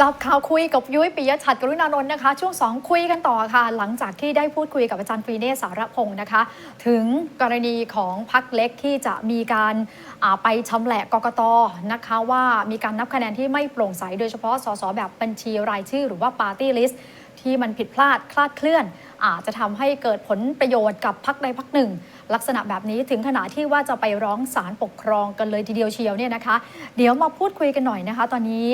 จับข่าวคุยกับยุ้ยปิยชัดกรุณานนท์นะคะ ช่วง 2 คุยกันต่อค่ะ หลังจากที่ได้พูดคุยกับอาจารย์ปรีเนศสารพงศ์นะคะ ถึงกรณีของพักเล็กที่จะมีการไปชำแหละกกตนะคะว่ามีการนับคะแนนที่ไม่โปร่งใส โดยเฉพาะสสแบบบัญชีรายชื่อหรือว่าปาร์ตี้ลิสต์ที่มันผิดพลาดคลาดเคลื่อน อาจจะทำให้เกิดผลประโยชน์กับพักใดพักหนึ่ง ลักษณะแบบนี้ถึงขนาดที่ว่าจะไปร้องศาลปกครองกันเลยทีเดียวเชียวเนี่ยนะคะ เดี๋ยวมาพูดคุยกันหน่อยนะคะ ตอนนี้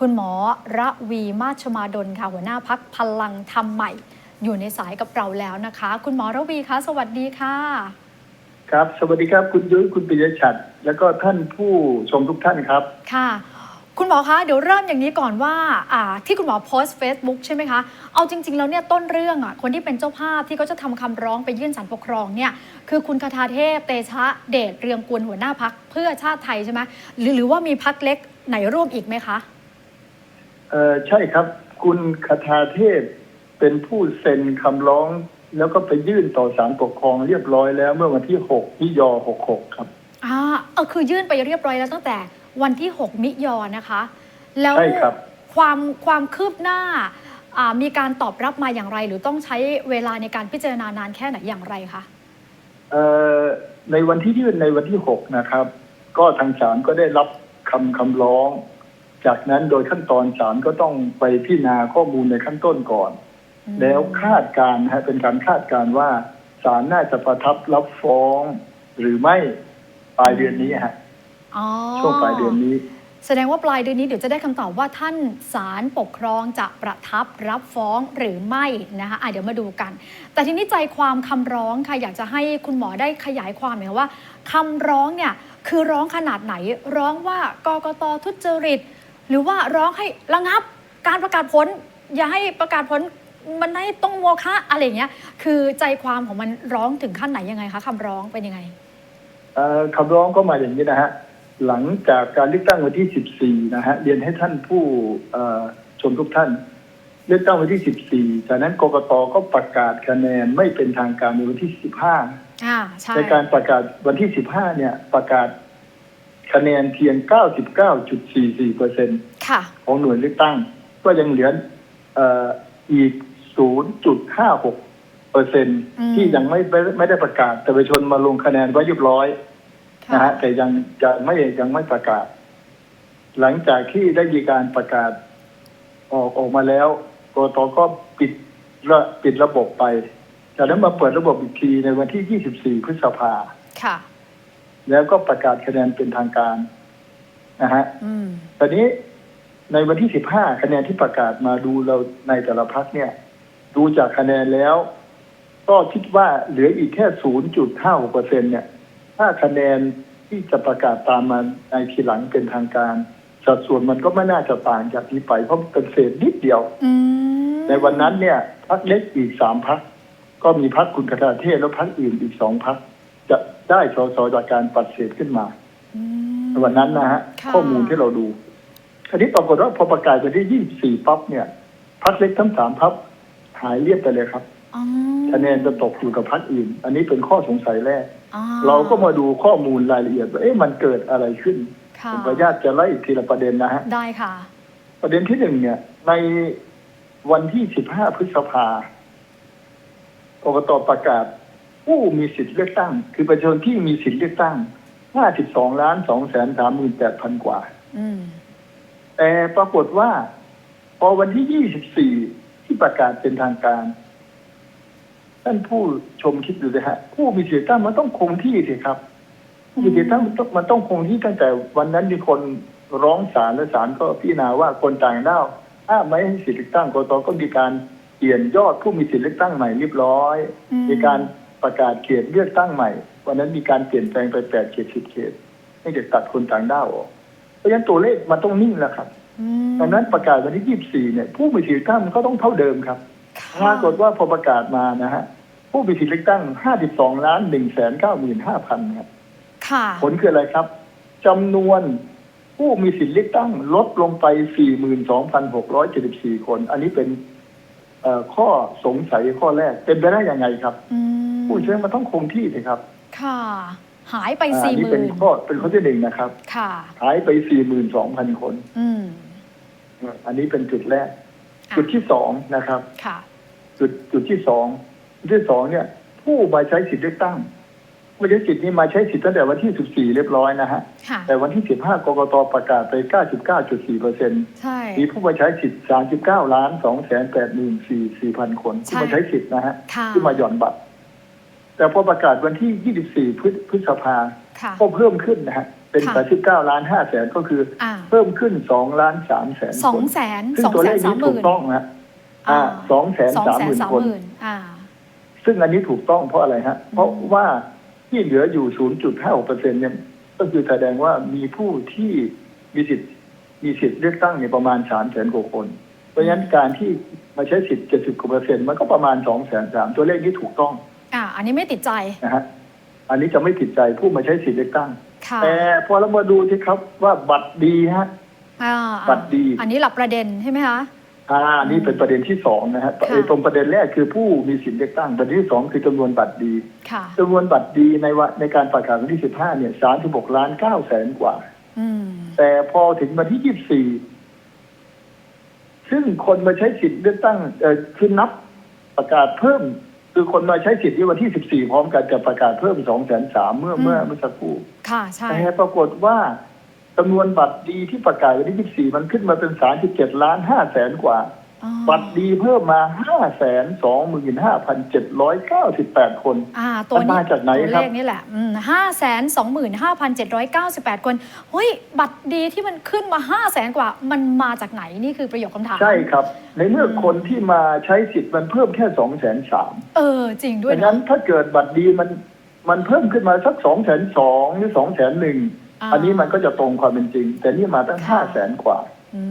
คุณหมอระวีมาชมาดลค่ะ หัวหน้าพักพลังธรรมใหม่ อยู่ในสายกับเราแล้วนะคะ คุณหมอระวีคะสวัสดีค่ะ ครับ สวัสดีครับคุณยุ้ยคุณปิยชัด แล้วก็ท่านผู้ชมทุกท่านครับค่ะ คุณหมอคะเดี๋ยวเริ่มอย่างนี้ก่อนว่าอ่าที่คุณหมอโพสต์ Facebook ใช่ไหมคะเอาจริง ๆ แล้วเนี่ยต้นเรื่องอะคนที่เป็นเจ้าภาพที่เขาจะทำคำร้องไปยื่นศาลปกครองเนี่ยคือคุณคทาเทพเตชะเดชเรืองกุลหัวหน้าพักเพื่อชาติไทยใช่ไหมหรือหรือว่ามีพักเล็กไหนร่วมอีกไหมคะเอ่อใช่ครับ คุณคทาเทพเป็นผู้เซ็นคำร้อง แล้วก็ไปยื่นต่อศาลปกครองเรียบร้อยแล้วเมื่อวันที่6มิยอ66ครับอ่าเออคือยื่นไปเรียบร้อยแล้วตั้งแต่ วันที่ 6 มิยอนะคะ แล้วใช่ครับ ความความคืบหน้าอ่ามีการตอบรับมาอย่างไร หรือต้องใช้เวลาในการพิจารณานานแค่ไหนอย่างไรคะ เอ่อในวันที่ยื่นในวันที่6นะครับ ก็ทางศาลก็ได้รับคำคำร้อง จากนั้นโดยขั้นตอนศาลก็ต้องไปพิจารณาข้อมูลในขั้นต้นก่อน อืม แล้วคาดการณ์นะฮะเป็นการคาดการณ์ว่าศาลน่าจะประทับรับฟ้อง หรือไม่ปลายเดือนนี้ฮะ อ๋อช่วงปลายเดือนนี้ แสดงว่าปลายเดือนนี้เดี๋ยวจะได้คำตอบว่าท่านศาลปกครองจะประทับรับฟ้องหรือไม่นะคะอะเดี๋ยวมาดูกัน แต่ทีนี้ใจความคำร้องค่ะอยากจะให้คุณหมอได้ขยายความหน่อยว่าคำร้องเนี่ยคือร้องขนาดไหน ร้องว่ากกตทุจริต หรือว่าร้องให้ระงับการประกาศผล อย่าให้ประกาศผลมันให้ต้องโมฆะอะไรอย่างเงี้ยคือใจความของมันร้องถึงขั้นไหนยังไงคะคำร้องเป็นยังไง เอ่อคำร้องก็มาอย่างนี้นะฮะ หลังจากการเลือกตั้งวันที่ 14 นะฮะเรียนให้ท่านผู้เอ่อชมทุกท่าน เลือกตั้งวันที่ 14 จากนั้นกกตก็ประกาศคะแนนไม่เป็นทางการในวันที่ 15อ่าใช่ในการประกาศวันที่ 15 เนี่ยประกาศคะแนนเพียง 99.44เปอร์เซ็นค่ะของหน่วยเลือกตั้ง ก็ยังเหลือเอ่ออีก 0.56เปอร์เซ็นอืมที่ยังไม่ไม่ได้ประกาศแต่ประชาชนมาลงคะแนนไว้เรียบร้อยค่ะ นะฮะแต่ยังจะไม่ยังไม่ประกาศ หลังจากที่ได้มีการประกาศออกออกมาแล้วกตก็ปิดระปิดระบบไปจากนั้นมาเปิดระบบอีกทีในวันที่ 24 พฤษภาค่ะ แล้วก็ประกาศคะแนนเป็นทางการนะฮะอืมตอนนี้ในวันที่ 15 คะแนนที่ประกาศมาดูเราในแต่ละพักเนี่ย ดูจากคะแนนแล้ว ก็คิดว่าเหลืออีกแค่ 0.56เปอร์เซ็นเนี่ย ถ้าคะแนนที่จะประกาศตามมาในทีหลังเป็นทางการ สัดส่วนมันก็ไม่น่าจะต่างจากนี้ไปเพราะเป็นเศษนิดเดียวอืมในวันนั้นเนี่ยพักเล็กอีกสามพักก็มีพักคุณกระเทศและพักอื่นอีกสองพักจะได้สสจากการปัดเศษขึ้นมาอืมในวันนั้นนะฮะค่ะข้อมูลที่เราดูทีนี้ปรากฏว่าพอประกาศวันที่24ปั๊บเนี่ยพักเล็กทั้งสามพักหายเรียบไปเลยครับอ๋อ คะแนนจะตกอยู่กับพักอื่น อันนี้เป็นข้อสงสัยแรก อ๋อเราก็มาดูข้อมูลรายละเอียดว่าเอ๊ะมันเกิดอะไรขึ้นค่ะผมขออนุญาตจะไล่ทีละประเด็นนะฮะ ได้ค่ะ ประเด็นที่หนึ่งเนี่ย ในวันที่ 15 พฤษภากกตประกาศ ผู้มีสิทธิ์เลือกตั้ง คือประชาชนที่มีสิทธิ์เลือกตั้ง 52ล้าน2แสน38,000 กว่า อืม แต่ปรากฏว่า พอวันที่ 24 ที่ประกาศเป็นทางการ ท่านผู้ชมคิดดูเลยฮะผู้มีสิทธิ์เลือกตั้งมันต้องคงที่สิครับผู้มีสิทธิ์เลือกตั้งมันต้องมันต้องคงที่ตั้งแต่วันนั้นมีคนร้องศาลและศาลก็พิจารณาว่าคนต่างด้าวถ้ามไม่ให้สิทธิ์เลือกตั้งกตก็มีการเปลี่ยนยอดผู้มีสิทธิ์เลือกตั้งใหม่เรียบร้อยอืมมีการประกาศเขตเลือกตั้งใหม่ วันนั้นมีการเปลี่ยนแปลงไปแปดเขตสิบเขตให้เด็กตัดคนต่างด้าวออกเพราะฉะนั้นตัวเลขมันต้องนิ่งแล้วครับอืมดังนั้นประกาศวันที่24เนี่ยผู้มีสิทธิ์เลือกตั้งมันก็ต้องเท่าเดิมครับ ปค่ะรากฏว่าพอประกาศมานะฮะผู้มีสิทธิ์เลือกตั้ง 52 ล้าน1แสน95,000ครับค่ะผลคืออะไรครับจำนวนผู้มีสิทธิ์เลือกตั้งลดลงไป 42,674 คน อันนี้เป็นเอ่อข้อสงสัยข้อแรก เป็นไปได้ยังไงครับอืมผู้เชื่อมันต้องคงที่สิครับ ค่ะ หายไปอ่าสี่อันหนี้มื่เป็นนข้อเป็นข้อที่หนึ่งนะครับ ค่ะ หายไป42,000คน อืมอันนี้เป็นจุดแรกอะจุดที่สองนะครับ ค่ะ จุดจุดที่สองจุดที่สองเนี่ย ผู้มาใช้สิทธิ์เลือกตั้งผู้ใช้สิทธิ์นี้มาใช้สิทธิ์ตั้งแต่วันที่สิบสี่เรียบร้อยนะฮะค่ะแต่วันที่สิบห้ากกตประกาศไปเก้าสิบเก้าจุดสี่เปอร์เซ็นต์ใช่มีผู้มาใช้สิทธิ์สามสิบเก้าล้านสองแสนแปดหมื่นสี่สี่พันคนใช่ที่มาใช้สิทธิ์นะฮะค่ะที่มาหย่อนบัตร แต่พอประกาศวันที่ยี่สิบสี่พฤษภาค่ะก็เพิ่มขึ้นนะฮะเป็นค่ะสามสิบเก้าล้านห้าแสนก็คืออ่าเพิ่มขึ้นสองล้านสามแสนสอคงนแสนซึ่งสองตัวแสเลนขสามนี้หถูมื่กนต้องนะ อ่าสองแสนสองสามแสหนมื่นสามคนหมื่นอ่าซึ่งอันนี้ถูกต้องเพราะอะไรฮะ เพราะว่าที่เหลืออยู่ 0.5เปอร์เซ็นเนี่ย ก็คือแสดงว่ามีผู้ที่มีสิทธิ์ มีสิทธิ์เลือกตั้งเนี่ยประมาณสามแสนกว่าคน เพราะฉะนั้นการที่มาใช้สิทธิ์เจ็ดสิบกว่าเปอร์เซ็นต์มันก็ประมาณสองแสนสามตัวเลขนี้ถูกต้อง อ่า อันนี้ไม่ติดใจนะฮะ อันนี้จะไม่ผิดใจผู้มาใช้สิทธิ์เลือกตั้งค่ะแต่พอเรามาดูที่ครับว่าบัตรดีฮะอ่าบัตรดี อันนี้หลับประเด็นใช่ไหมคะ อ่านี่เป็นประเด็นที่สองนะฮะค่ะไอ้ตรงประเด็นแรกคือผู้มีสิทธิ์เลือกตั้งประเด็นที่สองคือจำนวนบัตรดีค่ะ จำนวนบัตรดีในวันในการประกาศวันที่15เนี่ย36ล้าน9แสนกว่า อืม แต่พอถึงวันที่24ซึ่งคนมาใช้สิทธิ์เลือกตั้งเอ่อคือนับประกาศเพิ่ม คือคนมาใช้สิทธิ์ที่วันที่14พร้อมกันจะประกาศเพิ่ม2แสนสามเมื่อเมื่อเมื่อสักครู่ ค่ะ ใช่ แต่ปรากฏว่า จำนวนบัตรดีที่ประกาศวันที่ 24 มันขึ้นมาเป็น37ล้าน5แสนกว่าอ๋อบัตรดีเพิ่มมา5 2 5 7 9 8 คนอ่าตัวมันนี้มาจากไหนตัวครัเลบขนี่แหละห้าแสนสองหมื่นห้าพันเจ็ดร้อยเก้าสิบแปดคนเฮ้ย บัตรดีที่มันขึ้นมาห้าแสนกว่า มันมาจากไหนนี่คือประโยคคำถามใช่ครับ ในเมื่ออมคนที่มาใช้สิทธิ์มันเพิ่มแค่สองแสนสามเออ จริงด้วยดังนะนั้นถ้าเกิดบัตรดีมันมันเพิ่มขึ้นมาสักสองแสนสองหรือสองแสนหนึ่ง อ่าอันนี้มันก็จะตรงความเป็นจริง แต่นี่มาตั้งค่ะห้าแสนกว่าอื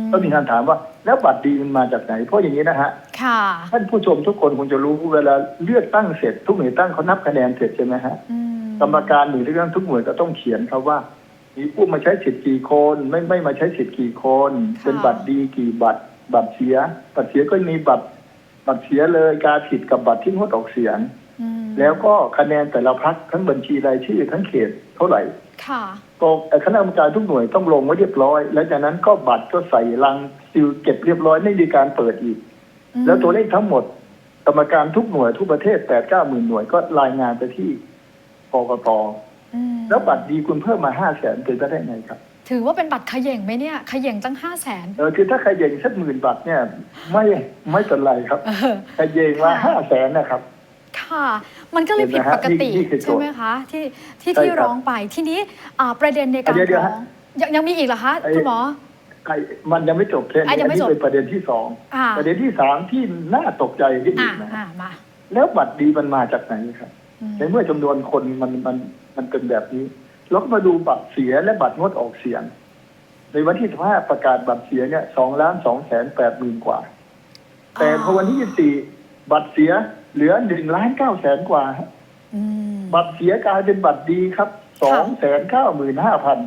มก็มีคำถามว่า แล้วบัตรดีมันมาจากไหน เพราะอย่างนี้นะฮะค่ะท่านผู้ชมทุกคนคงจะรู้เวลาเลือกตั้งเสร็จทุกหน่วยตั้งเขานับคะแนนเสร็จใช่ไหมฮะอืมกรรมการหน่วยเลือกตั้งทุกหน่วยก็ต้องเขียนครับว่ามีผู้มาใช้สิทธิ์กี่คน ไม่ไม่มาใช้สิทธิ์กี่คน เป็นบัตรดีกี่บัตร บัตรเสีย บัตรเสียก็มีบัตรบัตรเสียเลยการผิดกับบัตรที่งดออกเสียงอืม แล้วก็คะแนนแต่ละพักทั้งบัญชีรายชื่อทั้งเขตเท่าไหร่ค่ะก็เอ่อคณะกรรมการทุกหน่วยต้องลงไว้เรียบร้อย แล้วจากนั้นก็บัตรก็ใส่ลังซิลเก็บเรียบร้อยไม่มีการเปิดอีกอืมแล้วตัวเลขทั้งหมด กรรมการทุกหน่วยทุกประเทศแปดเก้าหมื่นหน่วยก็รายงานไปที่กกตอืมแล้วบัตรดีคุณเพิ่มมาห้าแสนเป็นไปได้ไงครับ ถือว่าเป็นบัตรเขย่งไหมเนี่ยเขย่งตั้งห้าแสนเออคือถ้าใครเย่งสักหมื่นบัตรเนี่ย ไม่ไม่เป็นไรครับเออใครเย่งมาค่ะห้าแสนนะครับ ค่ะ มันก็เลยผิดปกติเห็นไหมฮะนี่นี่คือโจทย์ใช่ไหมคะที่ที่ใช่ที่ครับร้องไปทีนี้อ่าประเด็นในการเดี๋ยวเดี๋ยวร้ฮะองยังยังมีอีกเหรอคะไอ้คุณหมอไอ้มันยังไม่จบแค่อะนี้ยัอังนไม่นี้จบเป็นประเด็นที่สองอ่าประเด็นที่สามที่น่าตกใจที่อีอ่ากนะอ่ามาแล้วบัตรดีมันมาจากไหนครับอืมในเมื่อจำนวนคนมันมันมันเป็นแบบนี้เราก็มาดูบัตรเสียและบัตรงดออกเสียง ในวันที่ห้าประกาศบัตรเสียเนี่ยสองล้านสองแสนแปดหมื่นกว่า แต่พอวันที่ยี่สี่บัตรเสีย เหลือหนึ่งล้านเก้าแสนกว่าฮะอืม บัตรเสียกลายเป็นบัตรดีครับสองแสนเก้าหมื่นห้าพัน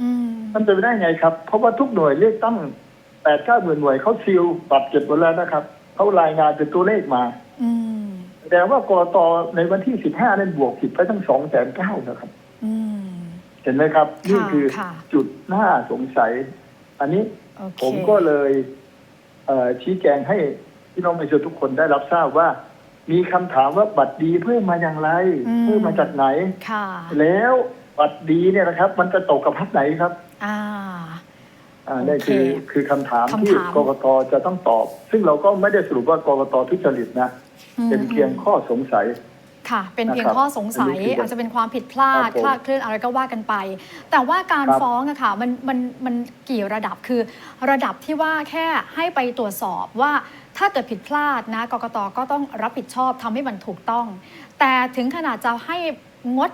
อืม มันเป็นไปได้ไงครับ เพราะว่าทุกหน่วยเลือกตั้งแปดเก้าหมื่นหน่วยเขาซีลบัตรเก็บหมดแล้วนะครับเขารายงานเป็นตัวเลขมา อืม แต่ว่ากรตในวันที่สิบห้านั้นบวกผิดไปตั้งสองแสนเก้านะครับ อืม เห็นไหมครับ นี่คือค่ะ จุดน่าสงสัย อันนี้โอเคผมก็เลยเอ่อชี้แจงให้พี่น้องประชาชนทุกคนได้รับทราบว่า มีคำถามว่าบัตรดีเพิ่มมาอย่างไรเพิ่มมาจากไหน ค่ะ แล้วบัตรดีเนี่ยนะครับ มันจะตกกับพักไหนครับ อ่า อ่านี่คือโอเคคือคำถามคำถาม ที่กกตจะต้องตอบ ซึ่งเราก็ไม่ได้สรุปว่ากกตทุจริตนะ อืมเป็นเพียงข้อสงสัย ค่ะ เป็นเพียงนะครับข้อสงสัย อันนี้คืออาจจะเป็นความผิดพลาด ครับผมคลาดเคลื่อนอะไรก็ว่ากันไป แต่ว่าการครับฟ้องอะค่ะมันมันมันกี่ระดับคือ ระดับที่ว่าแค่ให้ไปตรวจสอบว่า ถ้าเกิดผิดพลาดนะกกตก็ต้องรับผิดชอบทำให้มันถูกต้อง แต่ถึงขนาดจะให้งด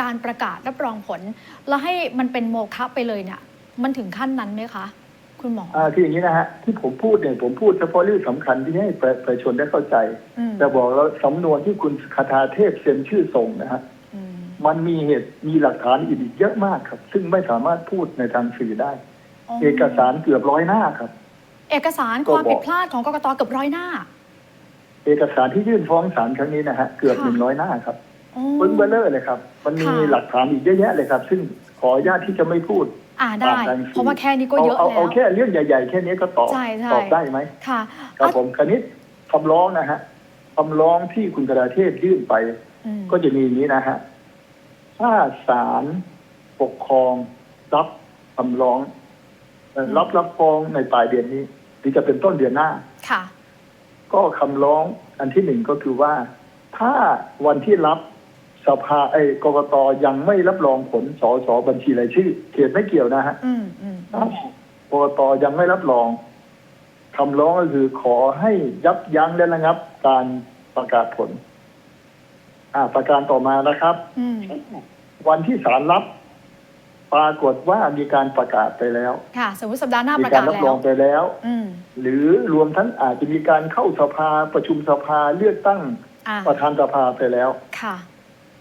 การประกาศรับรองผล แล้วให้มันเป็นโมฆะไปเลยเนี่ยมันถึงขั้นนั้นไหมคะคุณหมออ่าคืออย่างนี้นะฮะที่ผมพูดเนี่ยผมพูดเฉพาะเรื่องสำคัญที่ให้ประประชาชนได้เข้าใจอืมแต่บอกแล้วสำนวนที่คุณคาถาเทพเซ็นชื่อส่งนะฮะอืมมันมีเหตุมีหลักฐานอีกเยอะมากครับ ซึ่งไม่สามารถพูดในทางสื่อได้ เอกสารเกือบร้อยหน้าครับ เอกสารก็ความบอกผิดพลาดของกกตเกือบร้อยหน้า เอกสารที่ยื่นฟ้องศาลครั้งนี้นะฮะเกือบค่ะหนึ่งร้อยหน้าครับอ๋อปึ้งเบลเลอร์เลยครับ มันมีค่ะหลักฐานอีกเยอะแยะเลยครับ ซึ่งขออนุญาตที่จะไม่พูดอ่าได้ตามรังสีเพราะว่าแค่นี้ก็เยอะาแล้วเอาแค่เรื่องใหญ่ๆ แค่นี้ก็ตอบใช่ใช่ตอบได้ไหมค่ะครับอะผมคราวนี้คำร้องนะฮะคำร้องที่คุณกระเทพยื่นไปอืมก็จะมีอย่างนี้นะฮะถ้าศาลปกครองรับคำร้องเอ่อรับรับฟ้องในปลายเดือนนี้ หรือจะเป็นต้นเดือนหน้า ค่ะ ก็คำร้องอันที่หนึ่งก็คือว่า ถ้าวันที่รับสภาไอ้กกตยังไม่รับรองผลสสบัญชีรายชื่อเขตไม่เกี่ยวนะฮะอืมอืมถ้ากกตยังไม่รับรองคำร้องก็คือขอให้ยับยั้งและระงับ การประกาศผล อ่า ประการต่อมานะครับ อืมวันที่ศาลรับ ปรากฏว่ามีการประกาศไปแล้ว ค่ะ สมมติสัปดาห์หน้ามีประการกาศรับแล้รอวงไปแล้ว อืมหรือรวมทั้งอาจจะมีการเข้าสภาประชุมสภาเลือกตั้งอ่าประธานสภาไปแล้ว ค่ะ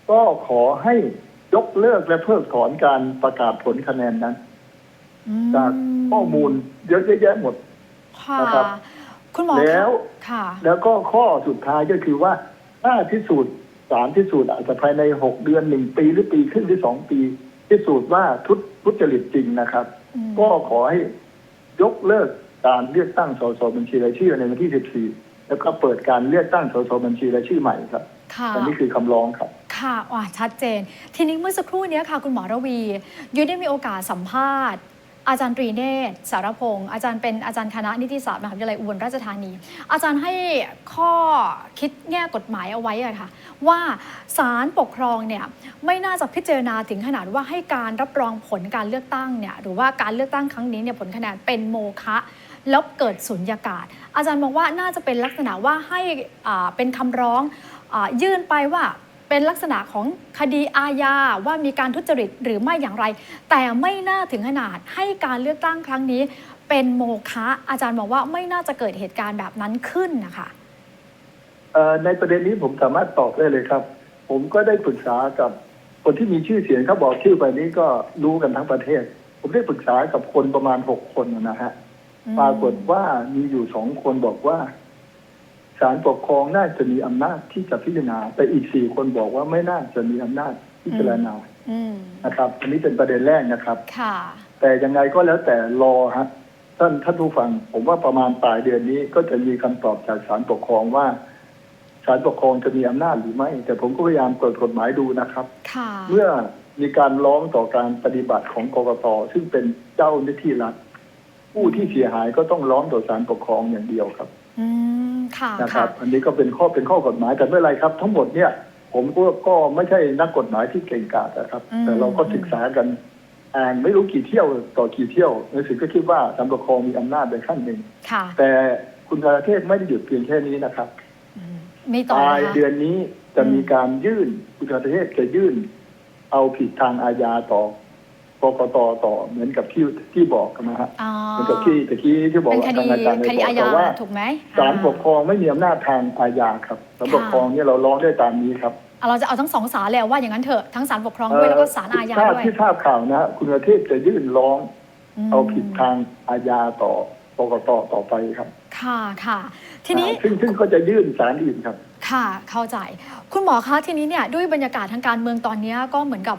ก็ขอให้ยกเลิกและเพิกถอนการประกาศผลคะแนนนั้น อืมจากข้อมูลเยอะแยะหมด ค่ะนะครับคุณหมอแล้ว ค่ะ แล้วก็ข้อสุดท้ายก็คือว่าถ้าพิสูจน์สารพิสูจน์อาจจะภายในหกเดือนหนึ่งปีหรือปีครึ่งหรือสองปี พิสูจน์ว่าทุจทุจริตจริงนะครับอืมก็ขอให้ยกเลิกการเลือกตั้งสสบัญชีรายชื่อในวันที่ 14 แล้วก็เปิดการเลือกตั้งสสบัญชีรายชื่อใหม่ครับค่ะอันนี้คือคำร้องครับค่ะว่าชัดเจน ทีนี้เมื่อสักครู่เนี้ยค่ะ คุณหมอระวียุ้ยได้มีโอกาสสัมภาษณ์ อาจารย์ตรีเนตรสารพงศ์อาจารย์เป็นอาจารย์คณะนิติศาสตร์มหาวิทยาลัยอุบลราชธานี อาจารย์ให้ข้อคิดแง่กฎหมายเอาไว้อะค่ะว่าศาลปกครองเนี่ยไม่น่าจะพิจารณาถึงขนาดว่าให้การรับรองผลการเลือกตั้งเนี่ยหรือว่าการเลือกตั้งครั้งนี้เนี่ยผลคะแนนเป็นโมฆะแล้วเกิดสุญญากาศ อาจารย์มองว่าน่าจะเป็นลักษณะว่าให้เป็นคำร้องอยื่นไปว่า เป็นลักษณะของคดีอาญาว่ามีการทุจริตหรือไม่อย่างไร แต่ไม่น่าถึงขนาดให้การเลือกตั้งครั้งนี้ เป็นโมฆะอาจารย์บอกว่าไม่น่าจะเกิดเหตุการณ์แบบนั้นขึ้นนะคะเอ่อในประเด็นนี้ผมสามารถตอบได้เลยครับ ผมก็ได้ปรึกษากับคนที่มีชื่อเสียงเขาบอกชื่อไปนี้ก็รู้กันทั้งประเทศ ผมได้ปรึกษากับคนประมาณหกคนนะฮะอืมปรากฏว่ามีอยู่สองคนบอกว่า ศาลปกครองน่าจะมีอำนาจที่จะพิจารณา แต่อีกสี่คนบอกว่าไม่น่าจะมีอำนาจพิจารณาอืมนะครับ อันนี้เป็นประเด็นแรกนะครับ ค่ะ แต่ยังไงก็แล้วแต่รอฮะท่านท่านผู้ฟัง ผมว่าประมาณปลายเดือนนี้ก็จะมีคำตอบจากศาลปกครองว่าศาลปกครองจะมีอำนาจหรือไม่ แต่ผมก็พยายามเปิดกฎหมายดูนะครับ ค่ะ เมื่อมีการร้องต่อการปฏิบัติของกกตซึ่งเป็นเจ้าหน้าที่รัฐผู้ที่เสียหายก็ต้องร้องต่อศาลปกครองอย่างเดียวครับ อืม ค่ะนะครัค่ะบอันนี้ก็เป็นข้อเป็นข้อกฎหมายแต่ไม่เป็นไรครับ ทั้งหมดเนี่ย ผมก็ก็ไม่ใช่นักกฎหมายที่เก่งกาจนะครับอืมแต่เราก็ศึกษากันอ่านไม่รู้กี่เที่ยวต่อกี่เที่ยวในสุดก็คิดว่าศาลปกครองมีอำนาจในขั้นหนึ่งค่ะแต่คุณประเทศไม่ได้หยุดเพียงแค่นี้นะครับอืมมีปต่อลายนะคะเดือนนี้จะมีการยื่นคุณประเทศจะยื่น เอาผิดทางอาญาต่อ กกตต่อเหมือนกับที่ที่บอกนะฮะอ๋อเหมือนกับที่ตะกี้ที่บอกเป็นว่าคดีทางอาจารย์คได้ดีบอกอาแต่ญาว่าถูกไหมศาลปกครองไม่มีอำนาจทางอาญาครับศาลปกครองเนี่ยเราร้องได้ตามนี้ครับอะเราจะเอาทั้งสองศาลเลยว่าอย่างนั้นเถอะทั้งศาลปกครองด้วยแล้วก็ศาลอาญาทราบด้วยที่ทราบข่าวนะฮะคุณประเทศจะยื่นร้องมเอาผิดทางอาญาต่อกกตต่อไปครับค่ะค่ะ ทีนี้อ่าซึ่งซึ่งก็จะยื่นศาลอื่นครับ ค่ะเข้าใจ คุณหมอคะทีนี้เนี่ยด้วยบรรยากาศทางการเมืองตอนนี้ก็เหมือนกับ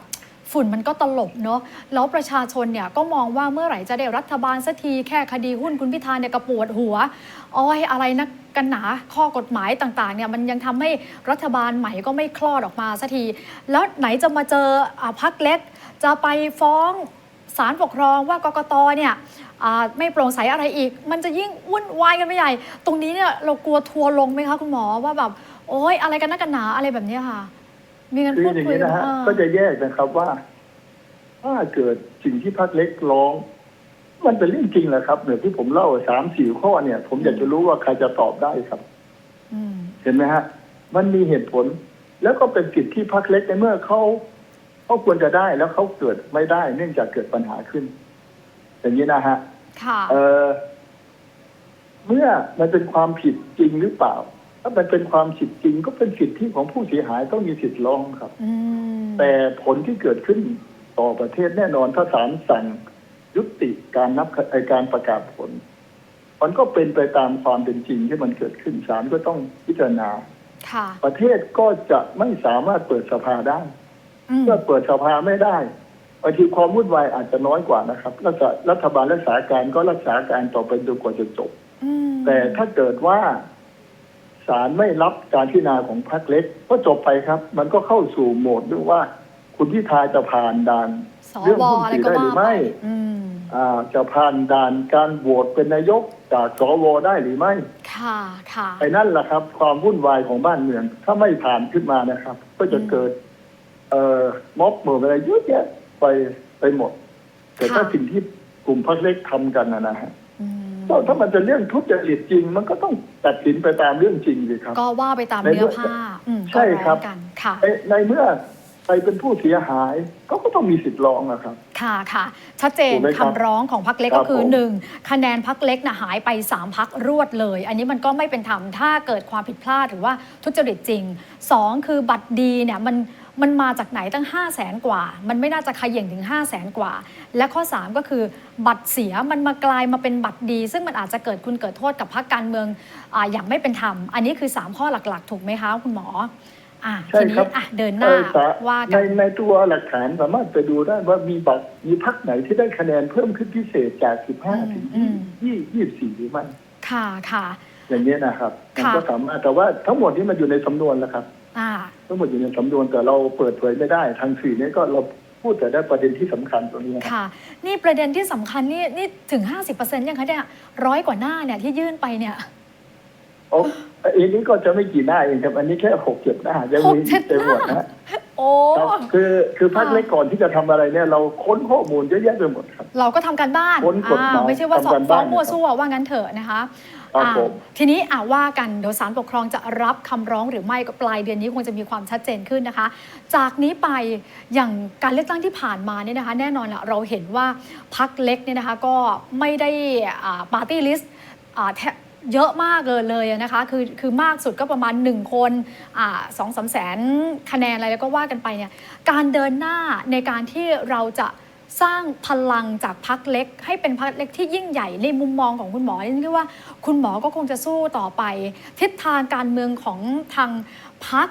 ฝุ่นมันก็ตลบเนาะแล้วประชาชนเนี่ยก็มองว่าเมื่อไหร่จะได้รัฐบาลสักทีแค่คดีหุ้นคุณพิธาเนี่ยกระปวดหัวอ้อยอะไรนักกันหนาข้อกฎหมายต่างๆเนี่ยมันยังทำให้รัฐบาลใหม่ก็ไม่คลอดออกมาสักที แล้วไหนจะมาเจออพักเล็ก จะไปฟ้องศาลปกครองว่ากกตเนี่ยไม่โปร่งใสอะไรอีก มันจะยิ่งวุ่นวายกันไปใหญ่ ตรงนี้เนี่ยเรากลัวทัวร์ลงไหมคะคุณหมอว่าแบบโอ้ยอะไรกันนักกันหนาอะไรแบบนี้ค่ะ มีกันคือพูดอย่างคุยนี้กันนะฮะเออก็จะแยกนะครับว่า ถ้าเกิดสิ่งที่พักเล็กร้อง มันเป็นเรื่องจริงแหละครับเหมือนที่ผมเล่าสามสี่ข้อเนี่ย ผมอยากจะรู้ว่าใครจะตอบได้ครับ อืมเห็นไหมฮะ มันมีเหตุผล แล้วก็เป็นสิทธิที่พักเล็กในเมื่อเขาเขาควรจะได้แล้วเขาเกิดไม่ได้ เนื่องจากเกิดปัญหาขึ้น อย่างนี้นะฮะ ค่ะ เออเมื่อมันเป็นความผิดจริงหรือเปล่าถ้ามันเป็นความผิดจริงก็เป็นสิทธิของผู้เสียหายต้องมีสิทธิ์ร้องครับอืมแต่ผลที่เกิดขึ้นต่อประเทศแน่นอนถ้าศาลสั่งยุติการนับไอ้การประกาศผล มันก็เป็นไปตามความเป็นจริงที่มันเกิดขึ้นศาลก็ต้องพิจารณาค่ะประเทศก็จะไม่สามารถเปิดสภาได้อืมเมื่อเปิดสภาไม่ได้บางทีความวุ่นวายอาจจะน้อยกว่านะครับรัฐรัฐบาลรักษาการก็รักษาการต่อไปจนกว่าจะจบอืมแต่ถ้าเกิดว่า ศาลไม่รับการพิจารณาของพรรคเล็กก็จบไปครับ มันก็เข้าสู่โหมดด้วยว่า คุณพิธาจะผ่านด่านสเรื่องวหุ้นอะไรสื่อก็ได้หว่ารือไปไม่อืมอ่าจะผ่านด่านการโหวตเป็นนายกจากสวได้หรือไม่ ค่ะค่ะไอ้นั่นแหละครับ ความวุ่นวายของบ้านเมือง ถ้าไม่ผ่านขึ้นมานะครับ ก็จะเกิด เอ่อม็อบเมืออะไรเยอะแยะไปไปหมด แต่ถ้าสิ่งที่กลุ่มพรรคเล็กทำกันนะนะฮะอืม ก็ถ้ามันจะเรื่องทุจริตจริง มันก็ต้องตัดสินไปตามเรื่องจริงสิครับ ก็ว่าไปตามในเมื่เนื้ออผ้าอืมใช่ก็ครับร้องกันค่ะในในเมื่อใครเป็นผู้เสียหายเขาก็ต้องมีสิทธิ์ร้องนะครับ ค่ะค่ะ ชัดเจนถูกไหมครับคำร้องของพักเล็กครัก็บคือผมหนึ่งคะแนนพักเล็กนะหายไป 3พักรวดเลย อันนี้มันก็ไม่เป็นธรรมถ้าเกิดความผิดพลาดหรือว่าทุจริตจริง 2 คือบัตรดีเนี่ยมัน มันมาจากไหนตั้ง 5 0 0แสนกว่า มันไม่น่าจะขย่งถึง 5 0 0แสนกว่า และข้อ 3 ก็คือบัตรเสียมันมากลายมาเป็นบัตรดี ซึ่งมันอาจจะเกิดคุณเกิดโทษกับพรรคการเมืองอาอย่างไม่เป็นธรรม อันนี้คือ 3 ข้อหลักๆ ถูกไหมคะคุณหมออะใช่ทีนี้ครับอะเดินหน้าเอ่อสะว่าในกันในตัวหลักฐานสามารถไปดูได้ว่ามีบัตรมีพักไหนที่ได้คะแนนเพิ่มขึ้นพิเศษจาก 15 ถึงอืม20 24 หรือไม่ค่ะค่ะอย่างนี้ยนะครับมันค่ะก็สามารถแต่ว่าทั้งหมดนี้มันอยู่ในสำนวนแล้วครับ อ่า ทั้งหมดอยู่ในสำนวนแต่เราเปิดเผยไม่ได้ ทางสื่อเนี่ยก็เราพูดแต่ได้ประเด็นที่สำคัญตรงนี้นะครับ ค่ะ นี่ประเด็นที่สำคัญนี่นี่ถึง 50%ยังคะเนี่ยร้อยกว่าหน้าเนี่ยที่ยื่นไปเนี่ย โอ้อันนี้ก็จะไม่กี่หน้าเองครับ อันนี้แค่หกเจ็ดหน้า ยังหกมีเจ็ดเต็มหมดหน้านะโอ้ ครับคือคือภาคค่ะเล็กก่อนที่จะทำอะไรเนี่ย เราค้นข้อมูลเยอะแยะไปหมดครับ เราก็ทำการบ้านค้นกฎหมายอ่าไม่ใช่ว่าสอบทำการฟ้อบ้างน มั่วนะครับซั่วว่างั้นเถอะนะคะ ครับอ่าผม ทีนี้อ่าว่ากันเดี๋ยวศาลปกครองจะรับคำร้องหรือไม่ก็ปลายเดือนนี้คงจะมีความชัดเจนขึ้นนะคะ จากนี้ไปอย่างการเลือกตั้งที่ผ่านมาเนี่ยนะคะ แน่นอนละเราเห็นว่าพักเล็กเนี่ยนะคะก็ไม่ได้ปาร์ตี้ลิสต์เยอะมากเลยเลยนะคะคือคือมากสุดก็ประมาณ 1 คนสองสามแสนคะแนนอะไรแล้วก็ว่ากันไปเนี่ยการเดินหน้าในการที่เราจะ สร้างพลังจากพักเล็ก ให้เป็นพักเล็กที่ยิ่งใหญ่ในมุมมองของคุณหมอนี่คือว่าคุณหมอก็คงจะสู้ต่อไป ทิศทางการเมืองของทางพัก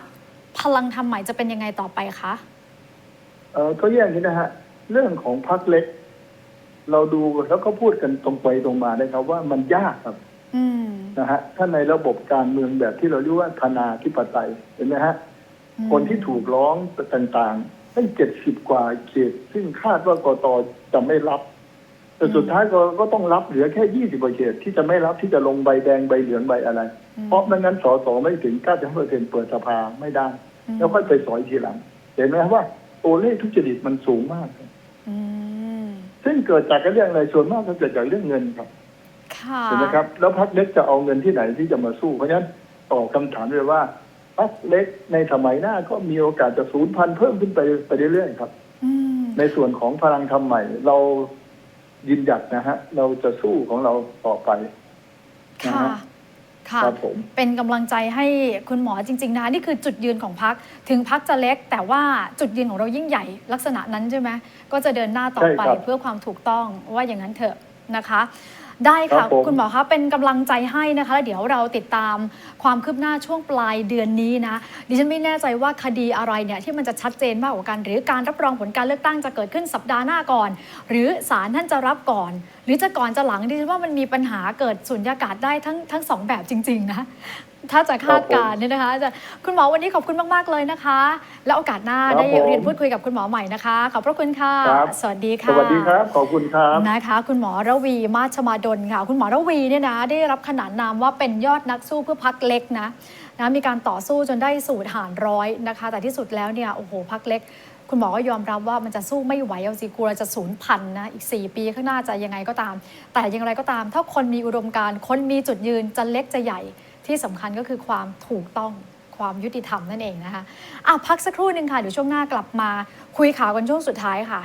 พลังทำใหม่จะเป็นยังไงต่อไปคะเออก็แยกนี้นะฮะเรื่องของพักเล็ก เราดูแล้วก็พูดกันตรงไปตรงมาเลยครับ ว่ามันยากครับอืมนะฮะถ้าในระบบการเมืองแบบที่เราเรียกว่าธนาธิปไตยเห็นไหมฮะอืมคนที่ถูกร้องต่างๆ ตั้งเจ็ดสิบกว่าเขต ซึ่งคาดว่ากตจะไม่รับ แต่สุดท้ายก็ก็ต้องรับเหลือแค่ยี่สิบกว่าเขตที่จะไม่รับที่จะลงใบแดงใบเหลืองใบอะไร เพราะไม่งั้นสสไม่ถึงเก้าสิบเปอร์เซ็นเปิดสภาไม่ได้อืมแล้วค่อยไปสอยทีหลัง เห็นไหมว่าตัวเลขทุจริตมันสูงมากอืมซึ่งเกิดจากเรื่องอะไรส่วนมากก็เกิดจากเรื่องเงินครับค่ะเห็นไหมครับ แล้วพักเล็กจะเอาเงินที่ไหนที่จะมาสู้เพราะฉะนั้นตอบคำถามเลยว่า พักเล็กในสมัยหน้าก็มีโอกาสจะสูญพันธุ์เพิ่มขึ้นไปไปเรื่อยๆครับอืมในส่วนของพลังทำใหม่ เรายืนหยัดนะฮะ เราจะสู้ของเราต่อไปนะค่ะฮะค่ะครับผมเป็นกำลังใจให้คุณหมอจริง ๆนะคะนี่คือจุดยืนของพักถึงพักจะเล็ก แต่ว่าจุดยืนของเรายิ่งใหญ่ลักษณะนั้นใช่ไหมก็จะเดินหน้าต่อไปใช่ครับเพื่อความถูกต้องว่าอย่างนั้นเถอะนะคะ ได้ครัค่ะ บผม คุณหมอคะเป็นกำลังใจให้นะคะแล้วเดี๋ยวเราติดตามความคืบหน้าช่วงปลายเดือนนี้นะ ดิฉันไม่แน่ใจว่าคดีอะไรเนี่ยที่มันจะชัดเจนมากกว่ากัน หรือการรับรองผลการเลือกตั้งจะเกิดขึ้นสัปดาห์หน้าก่อน หรือศาลท่านจะรับก่อน หรือจะก่อนจะหลังดิฉันว่ามันมีปัญหาเกิดสุญญากาศได้ทั้งทั้งสองแบบจริง ๆ นะ ถ้าจะคาดการณ์เนี่ยนะคะจะคุณหมอวันนี้ขอบคุณมาก ๆ เลยนะคะ แล้วโอกาสหน้าครับได้ผมเรียนพูดคุยกับคุณหมอใหม่นะคะ ขอบพระคุณค่ะครับสวัสดีสค่ะวัสดีครับ ขอบคุณครับนะคะ คุณหมอระวีมาชมาดลค่ะ คุณหมอระวีเนี่ยนะได้รับขนานนามว่าเป็นยอดนักสู้เพื่อพักเล็กนะนะมีการต่อสู้จนได้สูตรหารร้อยนะคะ แต่ที่สุดแล้วเนี่ยโอ้โหพักเล็ก คุณหมอก็ยอมรับว่ามันจะสู้ไม่ไหวเอาสิกลัวจะสูญพันธุ์นะอีก 4 ปีข้างหน้าจะยังไงก็ตาม แต่อย่างไรก็ตาม ถ้าคนมีอุดมการณ์คนมีจุดยืนจะเล็กจะใหญ่ ที่สำคัญก็คือความถูกต้องความยุติธรรมนั่นเองนะคะอะพักสักครู่หนึ่งค่ะ เดี๋ยวช่วงหน้ากลับมาคุยข่าวกันช่วงสุดท้ายค่ะ